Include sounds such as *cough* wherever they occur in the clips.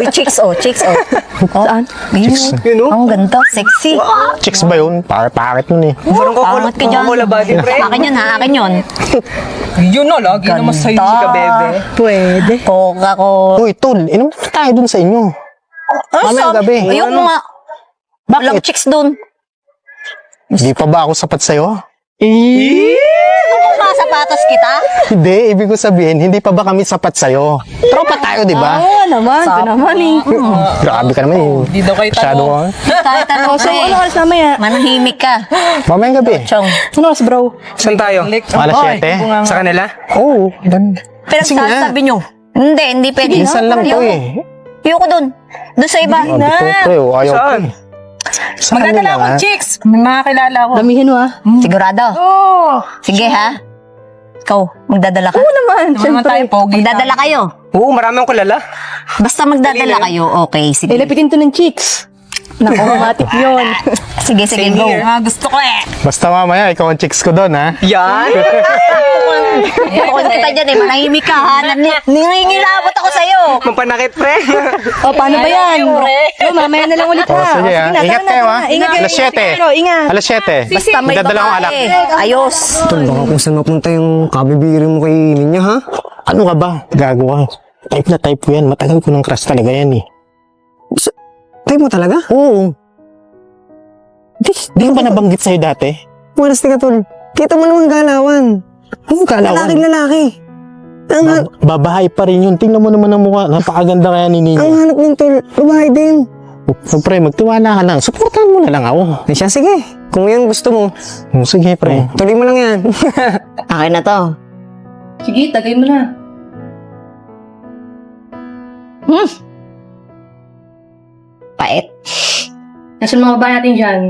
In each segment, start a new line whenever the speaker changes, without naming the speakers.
Uy, chicks, oh, chicks, oh. *laughs* oh Saan? Ayun,
Chicks.
Yun, oh.
Ang ganda, sexy.
Chicks ba yun? Para pakit nun eh.
Parang
Pangat ka dyan.
Coca-Cola body, pre.
Akin yun, ha? Akin yun. *laughs*
Yun na, lagi naman sa'yo si ka, bebe.
Pwede. Coca ko.
Uy, tol, inom na tayo dun sa inyo. Mamayang gabi.
Ayun mo nga. Walang
Bakit?
chicks dun.
Hindi pa ba ako sapat sa'yo?
Mga sapatos kita?
Hindi, ibig ko sabihin, hindi pa ba kami sapat sa'yo? Tropa tayo, di ba?
Oo naman, ito naman eh.
Grabe ka naman eh.
Di daw kayo
Masyado
tanong.
ka.
Tayo tanong
So,
eh.
ano oras mamaya?
Manahimik ka.
Mamayang gabi.
Chong.
Ano oras, bro?
Saan tayo?
Alas 7.
Sa kanila?
Oo. dan-
Pero
Sige nga.
sabi nyo. Hindi, hindi pwede.
Minsan lang to eh.
Ayoko dun. Doon sa iba.
Ko, oh, ayaw ko
Saan?
eh. Sa
Magdadala
kanila,
akong chicks. May mga kilala ko.
Damihin mo, ah.
Sigurado.
Oo.
Sige ha. Ikaw, magdadala ka.
Oo naman,
Naman naman tayo, pogi.
Magdadala kayo.
Oo, marami akong kilala.
Basta magdadala kayo, okay. Sige.
Eh, lapitin to ng chicks. Naku, *laughs* matik yun.
Sige, sige,
Same
go.
here. Ah, gusto ko eh.
Basta mamaya, ikaw ang chicks ko doon, ha?
Yan. *laughs*
Ayoko kita dyan eh. Manahimik ka ha. Nani- Nangingilabot ako sa'yo.
Mampanakit, pre. *laughs*
O, paano ba yan? O, mamaya na lang ulit,
Oh,
ha?
sige,
O,
ha?
na,
Ingat
tara na,
kayo,
tara
ha?
na. Ingat kayo.
Alas 7.
Ano, ingat.
Alas 7.
Basta may
Magdadala akong alak.
babae. Ayos.
Tol, baka kung saan mapunta yung kabibiri mo kay Ninya, ha?
Ano ka ba? Gago ka. Type na type ko yan. Matagal ko ng crush talaga yan eh.
Tayo mo talaga?
Oo. Di, di ko ba nabanggit sa'yo dati?
Maras ka, Tol. Kita mo naman galawan.
Anong kalawan?
Lalaking lalaki. Ang, ha-
Ba- babae pa rin yun. Tingnan mo naman ang mukha. Napakaganda kaya ni
ang
Nina.
hanap ng Tol, babae din.
So, pre, magtiwala ka lang. Supportahan mo na lang ako.
Eh siya, sige. Kung yan gusto mo,
Oh, Sige, pre.
tuloy mo lang yan. *laughs*
Akin na to.
Sige, tagay mo na.
Pait.
Nasaan mga babae natin dyan?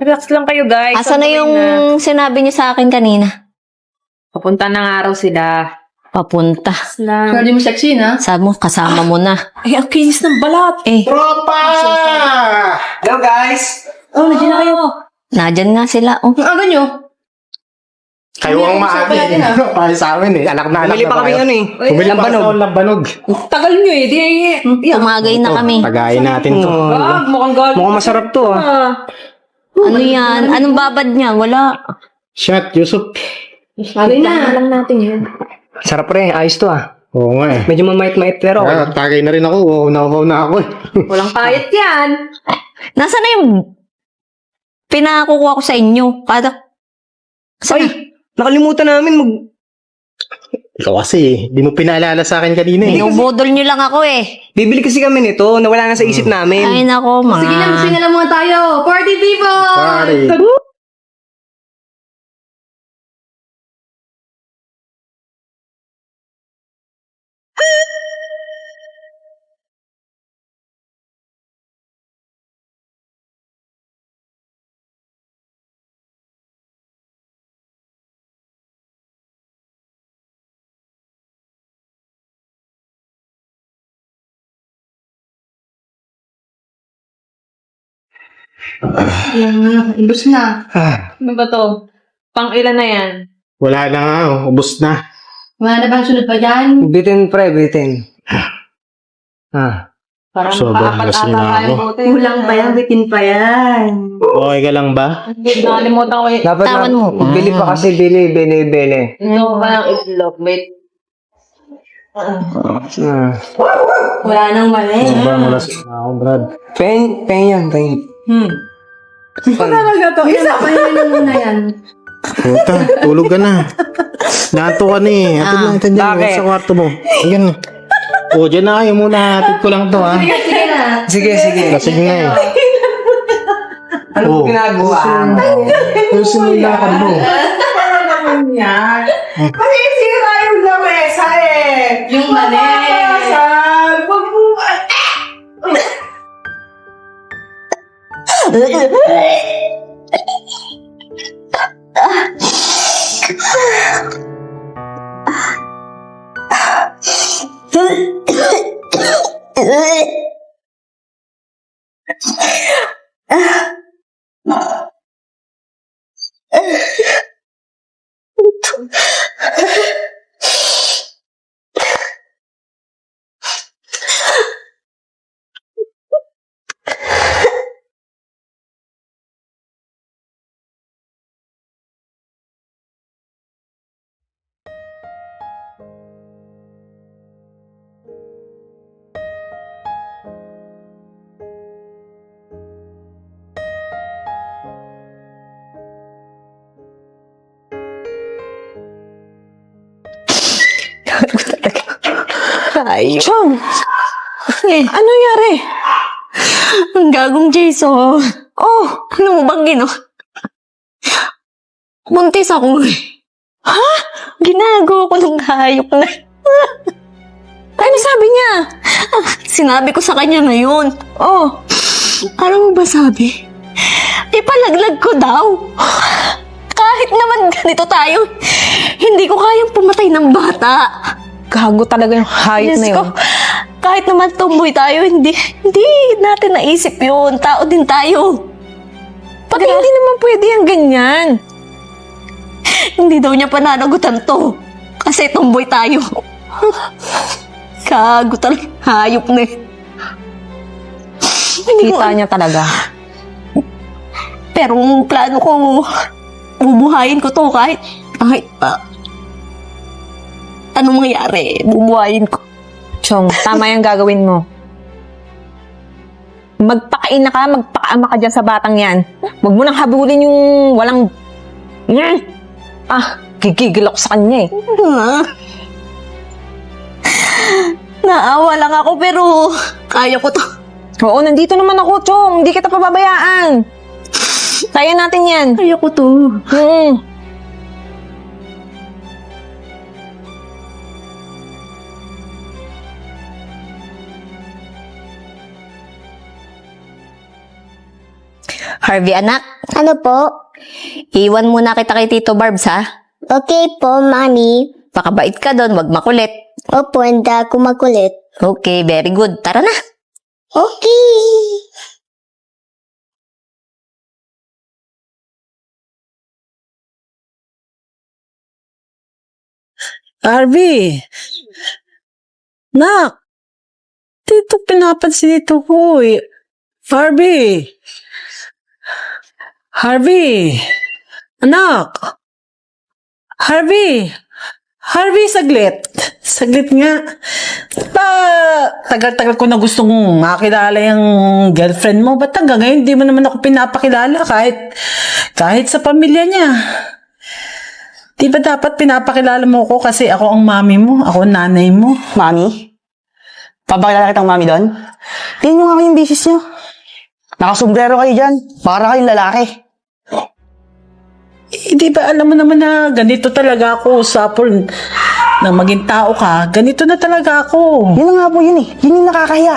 Relax lang kayo, guys.
Asa na yung sinabi niyo sa akin kanina?
Papunta ng araw sila.
Papunta.
Lang.
Pwede mo sexy, na?
Sabi mo, kasama mo na.
Ay, ang kinis ng balat.
Eh,
Tropa!
Hello, guys.
Oh, nandiyan na kayo.
nadyan nga sila. Oh.
Ang aga nyo?
Kayo ang maamin. *laughs* Para sa amin eh. Anak na anak
Bumili
na
pa kami yan eh.
Bumili pa
Lambanog.
sa lambanog.
Tagal nyo eh. Di,
Tumagay na kami.
Tagayin natin to.
ah, mukhang galing.
Mukhang masarap to, ah.
Ah.
Ano yan? Anong babad niya? Wala.
Shot, Yusuf.
Tagay na. lang natin yun.
Sarap, pre. Ayos to, ah.
Oo nga eh.
Medyo mamait-mait, pero.
Ah, tagay na rin ako. Wow, nauhaw na ako eh. *laughs*
Walang payat yan.
Nasaan na yung pinakukuha ko sa inyo? Kada... Saan?
Ay, nakalimutan namin mag...
Ikaw kasi, di mo pinaalala sa akin kanina eh.
Binubudol niyo lang ako eh.
Bibili kasi kami nito, nawala na sa isip namin.
Ay nako, mga...
Sige na, sige na lang muna tayo. Party people!
Pare.
Yan, Ibus na.
Ah,
Ano ba to? Pang ilan na yan?
wala na nga, oh. ubos na.
Wala na bang sunod pa dyan?
Bitin, pre, bitin. Ah.
Parang
Sobrang
makaapat
lasing
ata
na ako.
Kulang pa yan, bitin pa yan.
Okay ka lang ba?
Hindi, nakalimutan ko eh.
Dapat
Tawan mo.
bili pa kasi, bili, bili, bili.
Ito ba ang itlog? Wait.
Ah.
Wala nang mali.
Sobrang lasing na ako, Brad.
Pen, pen yan, pen.
Hmm.
Talaga to. Isa pa yan na muna yan.
Puta, tulog ka na. Nato ka na eh. Atid lang ito dyan.
Bakit?
Sa kwarto mo. Ayan. O, dyan na kayo muna. Atid ko lang to ha.
Sige na.
Sige, sige.
Lasing na eh.
Ano
Oh.
ginagawa?
Ayusin mo yung lakad mo.
Yung mali. Huh?
Hayop.
Chong,
Eh,
ano nangyari?
ang gagong Jason.
Oh,
Ano mo bang gino? Buntis ako eh. Ha? Ginago ako ng hayop na.
ano sabi niya?
Sinabi ko sa kanya ngayon.
Oh,
Ano mo ba sabi? Ipalaglag ko daw. Kahit naman ganito tayo, hindi ko kayang pumatay ng bata.
Gago talaga yung hayop
Diyos
na
ko,
yun.
kahit naman tumboy tayo, hindi, hindi natin naisip yun. Tao din tayo.
Pati hindi naman pwede yung ganyan. *laughs*
Hindi daw niya pananagutan to. Kasi tumboy tayo. *laughs* Kago talaga. Hayop na ko,
Kita niya talaga.
pero ang plano ko, bubuhayin ko to kahit, kahit pa. Anong mangyari, bubuhayin ko.
Chong, tama yung gagawin mo. Magpakain na ka, magpakaama ka dyan sa batang yan. Huwag mo nang habulin yung walang... Mm. Ah, gigigil ako sa kanya eh.
Ah. Naawa lang ako pero kaya ko to.
Oo, nandito naman ako, Chong. Hindi kita pababayaan. Kaya natin yan.
Kaya ko to.
Hmm.
Harvey anak,
Ano po?
iwan muna kita kay Tito Barbs ha.
Okay po, Mami.
Pakabait ka doon, wag makulit.
Opo, hindi ako makulit.
Okay, very good. Tara na.
Okay.
Harvey! Nak! Dito pinapansin ito ko eh. Harvey! Harvey! Anak! Harvey! Harvey, saglit. Saglit nga. Pa, tagal-tagal ko na gustong makilala yung girlfriend mo. Ba't hanggang ngayon di mo naman ako pinapakilala kahit, kahit sa pamilya niya? Di ba dapat pinapakilala mo ko kasi ako ang mami mo, ako ang nanay mo?
Mami? Papakilala kitang mami doon? Tingnan nyo nga kayong bisis nyo. Nakasombrero kayo dyan. Para kayong lalaki.
Eh, di ba alam mo naman na ganito talaga ako sa Paul na maging tao ka, ganito na talaga ako.
Yun nga po yun eh. Yun yung nakakahiya.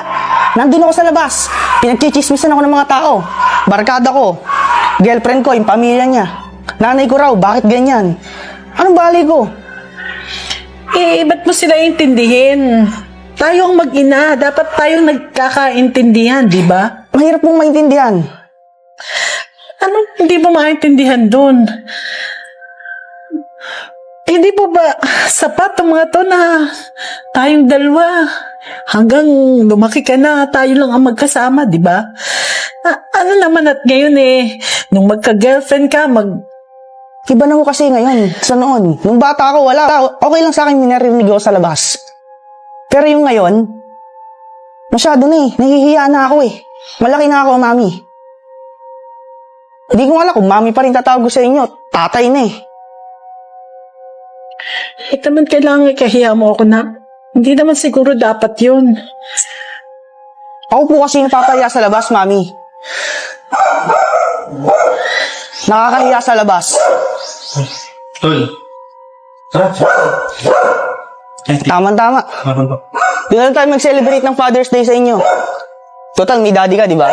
Nandun ako sa labas. Pinagchichismisan ako ng mga tao. Barkada ko. Girlfriend ko, yung pamilya niya. Nanay ko raw, bakit ganyan? Anong bali ko?
Eh, ba't mo sila intindihin? Tayo ang mag-ina, dapat tayong nagkakaintindihan, di ba?
Mahirap pong maintindihan.
Anong hindi mo maintindihan doon? Hindi po ba sapat ang mga to na tayong dalawa hanggang lumaki ka na tayo lang ang magkasama, di ba? Ano naman at ngayon eh, nung magka-girlfriend ka, mag...
Iba na ko kasi ngayon, sa noon. Nung bata ako, wala. Okay lang sa akin minarinig ako sa labas. Pero yung ngayon, masyado na eh. Nahihiya na ako eh. Malaki na ako, mami. Hindi ko alam kung mami pa rin tatawag ko sa inyo. Tatay na eh.
Eh, naman kailangan ikahiya mo ako na. Hindi naman siguro dapat yun.
Ako po kasi yung papaya sa labas, mami. Nakakahiya sa labas.
Tol. Tara.
Tama-tama. Di na tayo mag-celebrate ng Father's Day sa inyo. Total, may daddy ka, di ba?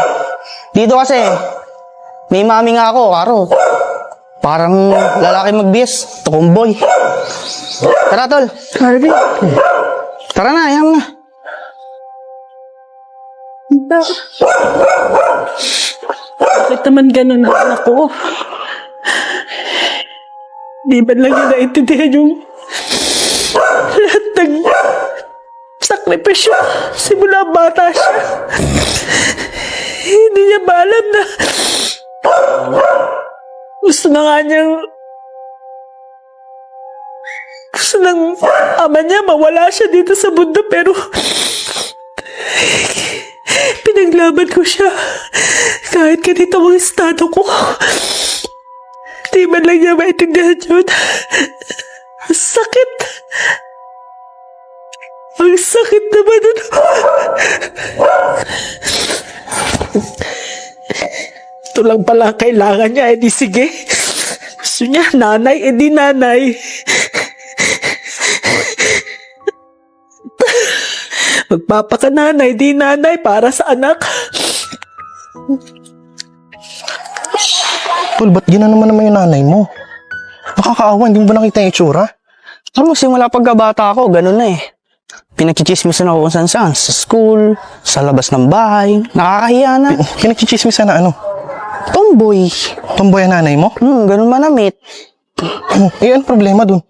Dito kasi, may mami nga ako, karo. Parang lalaki magbis, tukumboy. Tara, tol.
Harvey,
Tara na, ayan na.
bakit naman ganun ang anak ko? Di ba lang niya naintindihan yung lahat ng sakripisyo simula bata siya. Hindi niya ba alam na gusto na nga niyang gusto ng ama niya mawala siya dito sa mundo pero pinaglaban ko siya kahit ganito ang estado ko. Di man lang niya maintindihan yun. Sakit. Ang sakit naman ito. Ito lang pala ang kailangan niya, edi sige. Gusto niya, nanay, edi nanay. Magpapakananay, di nanay para sa anak.
Tol, ba't gina naman naman yung nanay mo? Nakakaawa, hindi mo ba nakita yung itsura?
Alam mo, simula pagkabata ko, ganun na eh. Pinagchichismisan ako kung saan saan. Sa school, sa labas ng bahay. Nakakahiya na.
Pinagchichismis na ano?
Tomboy.
Tomboy ang nanay mo?
Hmm, ganun manamit.
Ano? Eh, ano problema dun?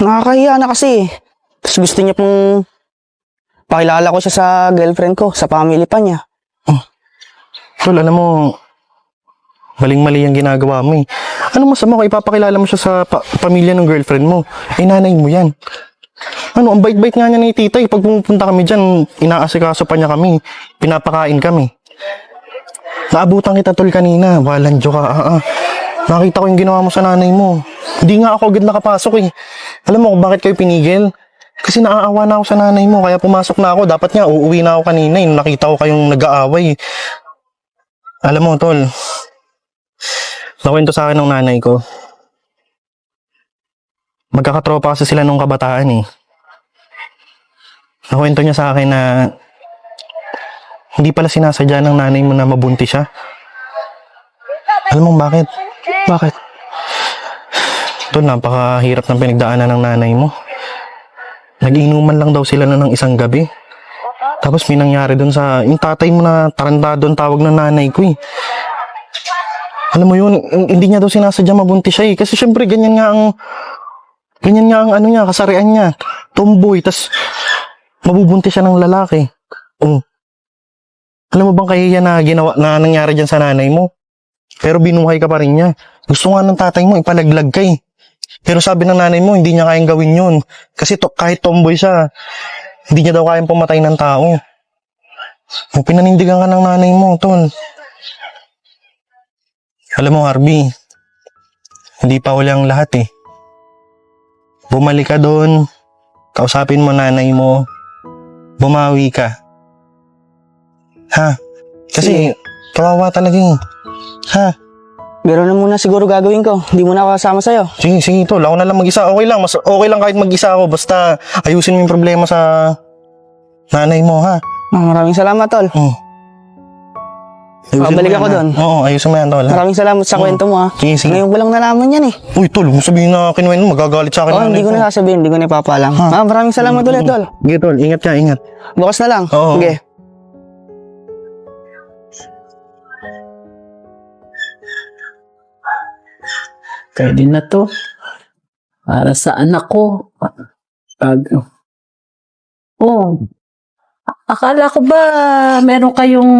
Nakakahiya na kasi. Tapos gusto niya pong pakilala ko siya sa girlfriend ko, sa family pa niya.
Tol, alam mo, maling-mali yung ginagawa mo eh. Ano masama kung ipapakilala mo siya sa pa- pamilya ng girlfriend mo? Eh, nanay mo yan. Ano, ang bait-bait nga niya ni tita eh. Pag pumupunta kami dyan, inaasikaso pa niya kami. Pinapakain kami. Naabutan kita tol kanina. Walang joke ka. Ah, ah. Nakita ko yung ginawa mo sa nanay mo. Hindi nga ako agad nakapasok eh. Alam mo kung bakit kayo pinigil? Kasi naaawa na ako sa nanay mo, kaya pumasok na ako. Dapat nga, uuwi na ako kanina eh. Nakita ko kayong nag-aaway. Alam mo, tol. Nakwento sa akin ng nanay ko. Magkakatropa kasi sila nung kabataan eh. Nakwento niya sa akin na hindi pala sinasadya ng nanay mo na mabuntis siya. Alam mo bakit? Bakit? Tol, napakahirap ng pinagdaanan ng nanay mo. Nag-inuman lang daw sila na ng isang gabi. Tapos may nangyari doon sa, yung tatay mo na tarantado ang tawag ng nanay ko eh. Alam mo yun, hindi niya daw sinasadya mabuntis siya eh. Kasi syempre ganyan nga ang, ganyan nga ang ano niya, kasarian niya. Tomboy, tas mabubuntis siya ng lalaki. Oh. Alam mo bang kaya na ginawa, na nangyari dyan sa nanay mo? Pero binuhay ka pa rin niya. Gusto nga ng tatay mo, ipalaglag ka eh. Pero sabi ng nanay mo, hindi niya kayang gawin yun. Kasi to, kahit tomboy siya, hindi niya daw kayang pumatay ng tao. O, pinanindigan ka ng nanay mo, tol. Alam mo, Harvey, hindi pa huli ang lahat eh. Bumalik ka doon, kausapin mo nanay mo, bumawi ka. Ha? Kasi, kawawa talaga eh. Ha?
Gano'n na muna siguro gagawin ko. Hindi mo na ako kasama sa'yo.
Sige, sige, tol. Ako na lang mag-isa. Okay lang. Mas okay lang kahit mag-isa ako. Basta ayusin mo yung problema sa nanay mo, ha?
Ah, maraming salamat, tol.
Oh.
Babalik ako doon.
Oo, ayusin mo yan, tol. ha?
Maraming salamat sa
Oo.
kwento mo, ha.
Sige, sige.
Ngayon ko lang nalaman yan, eh.
Uy, tol, kung sabihin na kinuha mo, magagalit sa akin.
Oh, hindi ko na sasabihin, hindi ko na ipapaalam.
Ha?
Ah, maraming salamat ulit, tol.
Sige, tol. Ingat ka, ingat.
Bukas na lang.
Oo.
Sige.
Pwede na to. Para sa anak ko. Pag... Oh. Akala ko ba meron kayong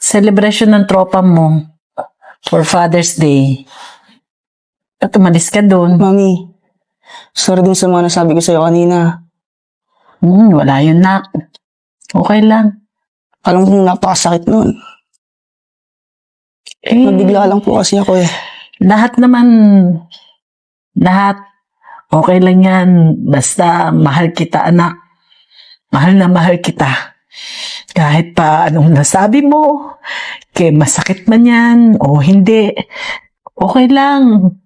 celebration ng tropa mo for Father's Day? At umalis ka doon.
Mami, sorry dun sa mga nasabi ko sa'yo kanina.
Hmm, wala yun, nak. Okay lang.
Alam ko napakasakit nun.
Eh,
Nabigla lang po kasi ako eh.
lahat naman, lahat, okay lang yan. Basta mahal kita, anak. Mahal na mahal kita. Kahit pa anong nasabi mo, kay masakit man yan o hindi, okay lang.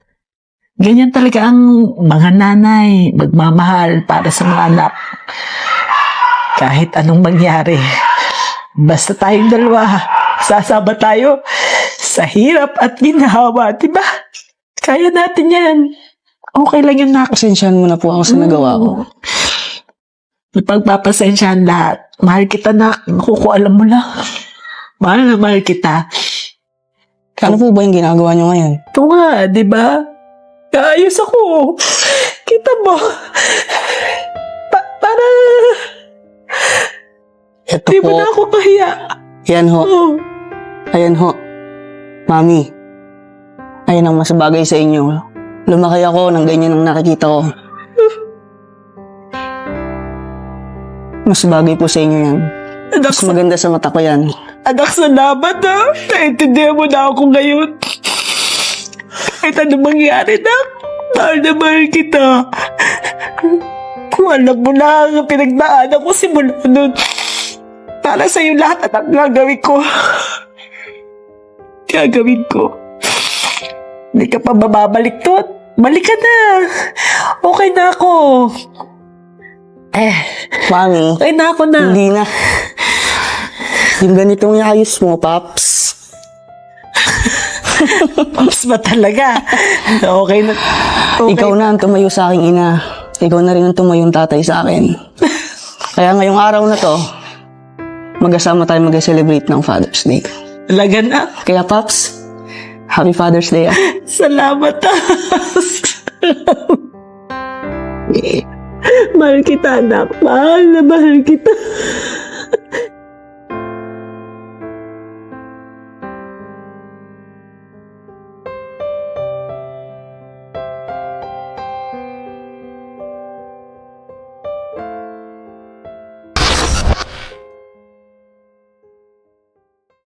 Ganyan talaga ang mga nanay, magmamahal para sa mga anak. Kahit anong mangyari, basta tayong dalawa, sasama tayo sa hirap at ginhawa, di ba? Kaya natin yan. Okay lang yung nak.
Pasensyahan mo na po ako sa nagawa ko.
Pagpapasensyahan lahat. Mahal kita na. Naku, alam mo lang. Mahal na mahal kita.
Ano po ba yung ginagawa niyo ngayon?
Ito nga, di ba? Kaayos ako. Kita mo. Pa- para
Ito
di
po.
mo na ako kahiya.
Yan ho.
Oh.
Ayan ho. Mami. Ayan ang mas bagay sa inyo. Lumaki ako nang ganyan ang nakikita ko. Mas bagay po sa inyo yan.
Anak,
Mas maganda sa mata ko yan.
anak, salamat ha. Naintindihan mo na ako ngayon. Kahit ano mangyari na, mahal na mahal kita. Kung alam mo na ang pinagdaanan ko simula nun. Para sa'yo lahat at ang gagawin ko. Gagawin ko. Hindi ka pa bababalik to. Balik ka na. Okay na ako. Eh,
Mami,
okay na ako na.
hindi na. Yung ganitong iayos mo, Paps.
Paps ba talaga? Okay na. Okay.
Ikaw na ang tumayo sa aking ina. Ikaw na rin ang tumayong tatay sa akin. Kaya ngayong araw na to, magkasama tayo mag-celebrate ng Father's Day.
Talaga na.
Kaya, Paps, Happy Father's Day. ah. *laughs*
Salamat, Taps. *laughs* mahal kita, anak. Mahal na mahal kita.